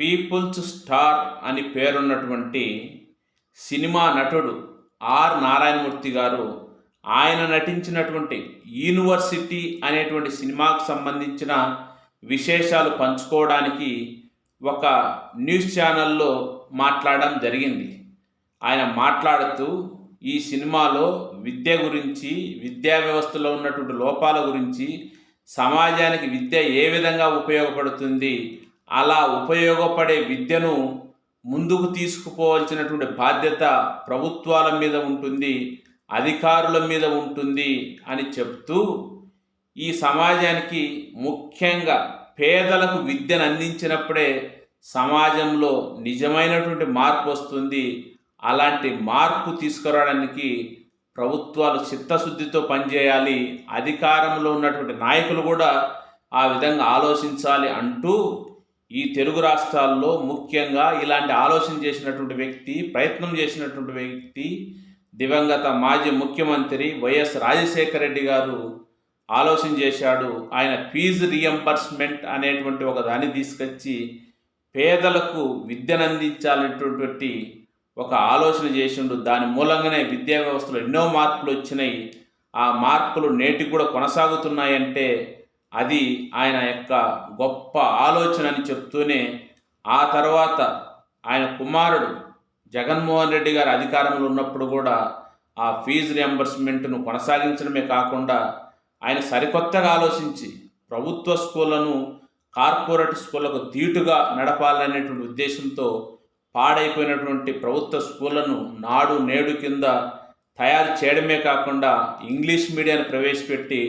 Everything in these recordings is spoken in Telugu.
పీపుల్స్ స్టార్ అని పేరున్నటువంటి సినిమా నటుడు ఆర్ నారాయణమూర్తి గారు ఆయన నటించినటువంటి యూనివర్సిటీ అనేటువంటి సినిమాకు సంబంధించిన విశేషాలు పంచుకోవడానికి ఒక న్యూస్ ఛానల్లో మాట్లాడడం జరిగింది. ఆయన మాట్లాడుతూ ఈ సినిమాలో విద్య గురించి విద్యా వ్యవస్థలో ఉన్నటువంటి లోపాల గురించి సమాజానికి విద్య ఏ విధంగా ఉపయోగపడుతుంది అలా ఉపయోగపడే విద్యను ముందుకు తీసుకుపోవాల్సినటువంటి బాధ్యత ప్రభుత్వాల మీద ఉంటుంది అధికారుల మీద ఉంటుంది అని చెప్తూ ఈ సమాజానికి ముఖ్యంగా పేదలకు విద్యను అందించినప్పుడే సమాజంలో నిజమైనటువంటి మార్పు వస్తుంది. అలాంటి మార్పు తీసుకురావడానికి ప్రభుత్వాలు చిత్తశుద్ధితో పనిచేయాలి అధికారంలో ఉన్నటువంటి నాయకులు కూడా ఆ విధంగా ఆలోచించాలి అంటూ ఈ తెలుగు రాష్ట్రాల్లో ముఖ్యంగా ఇలాంటి ఆలోచన చేసినటువంటి వ్యక్తి ప్రయత్నం చేసినటువంటి వ్యక్తి దివంగత మాజీ ముఖ్యమంత్రి వైఎస్ రాజశేఖర రెడ్డి గారు ఆలోచన చేశాడు. ఆయన ఫీజు రియంబర్స్మెంట్ అనేటువంటి ఒక దాన్ని తీసుకొచ్చి పేదలకు విద్యను అందించాలనేటువంటి ఒక ఆలోచన చేసిండు. దాని మూలంగానే విద్యా వ్యవస్థలో ఎన్నో మార్పులు వచ్చినాయి. ఆ మార్పులు నేటికి కూడా కొనసాగుతున్నాయంటే అది ఆయన యొక్క గొప్ప ఆలోచన అని చెప్తూనే ఆ తర్వాత ఆయన కుమారుడు జగన్మోహన్ రెడ్డి గారు అధికారంలో ఉన్నప్పుడు కూడా ఆ ఫీజు రియంబర్స్మెంట్ను కొనసాగించడమే కాకుండా ఆయన సరికొత్తగా ఆలోచించి ప్రభుత్వ స్కూళ్ళను కార్పొరేట్ స్కూళ్ళకు ధీటుగా నడపాలనేటువంటి ఉద్దేశంతో పాడైపోయినటువంటి ప్రభుత్వ స్కూళ్ళను నాడు నేడు కింద తయారు చేయడమే కాకుండా ఇంగ్లీష్ మీడియాన్ని ప్రవేశపెట్టి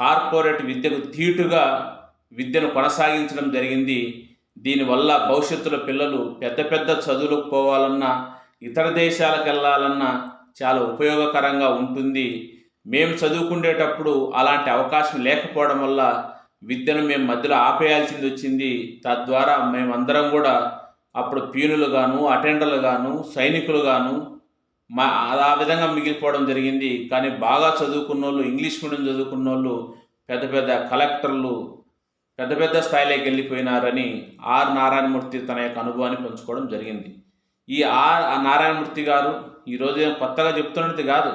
కార్పొరేట్ విద్యకు ధీటుగా విద్యను కొనసాగించడం జరిగింది. దీనివల్ల భవిష్యత్తులో పిల్లలు పెద్ద పెద్ద చదువులకు పోవాలన్నా ఇతర దేశాలకు వెళ్ళాలన్నా చాలా ఉపయోగకరంగా ఉంటుంది. మేము చదువుకునేటప్పుడు అలాంటి అవకాశం లేకపోవడం వల్ల విద్యను మేము మధ్యలో ఆపేయాల్సింది వచ్చింది. తద్వారా మేమందరం కూడా అప్పుడు పీనులు గాను అటెండర్లు గాను సైనికులు గాను మా ఆ విధంగా మిగిలిపోవడం జరిగింది. కానీ బాగా చదువుకున్న వాళ్ళు ఇంగ్లీష్ మీడియం చదువుకున్న వాళ్ళు పెద్ద పెద్ద కలెక్టర్లు పెద్ద పెద్ద స్థాయిలోకి వెళ్ళిపోయినారని ఆర్ నారాయణమూర్తి తన యొక్క అనుభవాన్ని పంచుకోవడం జరిగింది. ఈ ఆర్ నారాయణమూర్తి గారు ఈరోజు కొత్తగా చెప్తున్నది కాదు.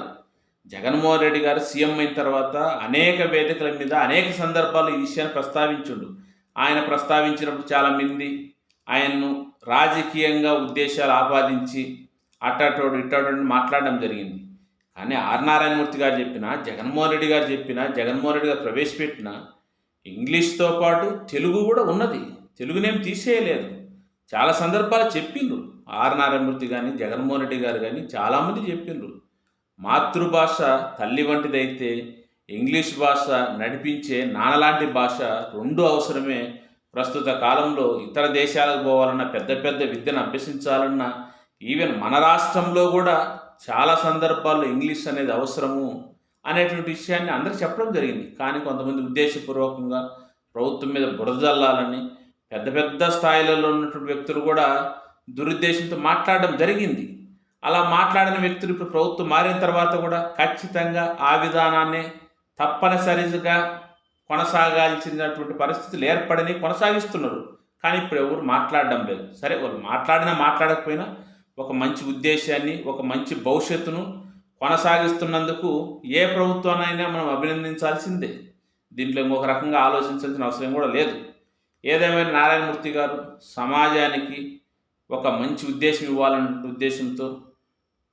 జగన్మోహన్ రెడ్డి గారు సీఎం అయిన తర్వాత అనేక వేదికల మీద అనేక సందర్భాలు ఈ విషయాన్ని ప్రస్తావించుండు. ఆయన ప్రస్తావించినప్పుడు చాలామంది ఆయన్ను రాజకీయంగా ఉద్దేశాలు ఆపాదించి అట్టటోడు ఇట్టటోడు మాట్లాడడం జరిగింది. కానీ ఆర్. నారాయణమూర్తి గారు చెప్పిన జగన్మోహన్ రెడ్డి గారు చెప్పిన జగన్మోహన్ రెడ్డి గారు ప్రవేశపెట్టిన ఇంగ్లీష్తో పాటు తెలుగు కూడా ఉన్నది. తెలుగునేం తీసేయలేదు. చాలా సందర్భాలు చెప్పిండ్రు. ఆర్. నారాయణమూర్తి కానీ జగన్మోహన్ రెడ్డి గారు కానీ చాలామంది చెప్పిండ్రు. మాతృభాష తల్లి వంటిదైతే ఇంగ్లీష్ భాష నడిపించే నానలాంటి భాష రెండు అవసరమే. ప్రస్తుత కాలంలో ఇతర దేశాలకు పోవాలన్నా పెద్ద పెద్ద విద్యను అభ్యసించాలన్నా ఈవెన్ మన రాష్ట్రంలో కూడా చాలా సందర్భాల్లో ఇంగ్లీష్ అనేది అవసరము అనేటువంటి విషయాన్ని అందరూ చెప్పడం జరిగింది. కానీ కొంతమంది ఉద్దేశపూర్వకంగా ప్రభుత్వం మీద బురదల్లాలని పెద్ద పెద్ద స్థాయిలలో ఉన్నటువంటి వ్యక్తులు కూడా దురుద్దేశంతో మాట్లాడడం జరిగింది. అలా మాట్లాడిన వ్యక్తులు ఇప్పుడు ప్రభుత్వం మారిన తర్వాత కూడా ఖచ్చితంగా ఆ విధానాన్ని తప్పనిసరిగా కొనసాగాల్సినటువంటి పరిస్థితులు ఏర్పడని కొనసాగిస్తున్నారు. కానీ ఇప్పుడు ఎవరు మాట్లాడడం లేదు. సరే వాళ్ళు మాట్లాడినా మాట్లాడకపోయినా ఒక మంచి ఉద్దేశాన్ని ఒక మంచి భవిష్యత్తును కొనసాగిస్తున్నందుకు ఏ ప్రభుత్వానైనా మనం అభినందించాల్సిందే. దీంట్లో ఇంకొక రకంగా ఆలోచించాల్సిన అవసరం కూడా లేదు. ఏదేమైనా నారాయణమూర్తి గారు సమాజానికి ఒక మంచి ఉద్దేశం ఇవ్వాలనే ఉద్దేశంతో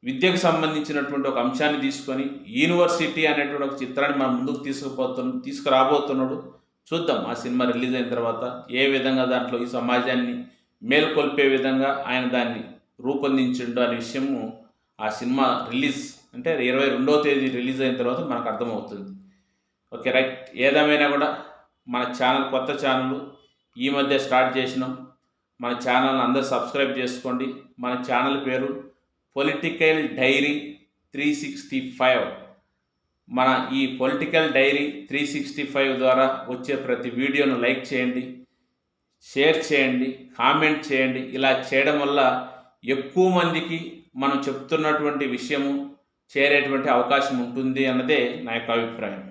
విద్యకు సంబంధించినటువంటి ఒక అంశాన్ని తీసుకొని యూనివర్సిటీ అనేటువంటి ఒక చిత్రాన్ని మనం ముందుకు తీసుకుపోతున్న తీసుకురాబోతున్నాడు. చూద్దాం ఆ సినిమా రిలీజ్ అయిన తర్వాత ఏ విధంగా దాంట్లో ఈ సమాజాన్ని మేల్కొల్పే విధంగా ఆయన దాన్ని రూపొందించిండు అనే విషయము ఆ సినిమా రిలీజ్ అంటే ఇరవై రెండవ తేదీ రిలీజ్ అయిన తర్వాత మనకు అర్థమవుతుంది. Okay right. ఏదేమైనా కూడా మన ఛానల్ కొత్త ఛానల్ ఈ మధ్య స్టార్ట్ చేసినాం. మన ఛానల్ని అందరూ సబ్స్క్రైబ్ చేసుకోండి. మన ఛానల్ పేరు political diary three sixty five. మన ఈ political diary three sixty five ద్వారా వచ్చే ప్రతి వీడియోను లైక్ చేయండి షేర్ చేయండి కామెంట్ చేయండి. ఇలా చేయడం వల్ల ఎక్కువ మందికి మనం చెప్తున్నటువంటి విషయము చేరేటువంటి అవకాశం ఉంటుంది అన్నదే నా యొక్క అభిప్రాయం.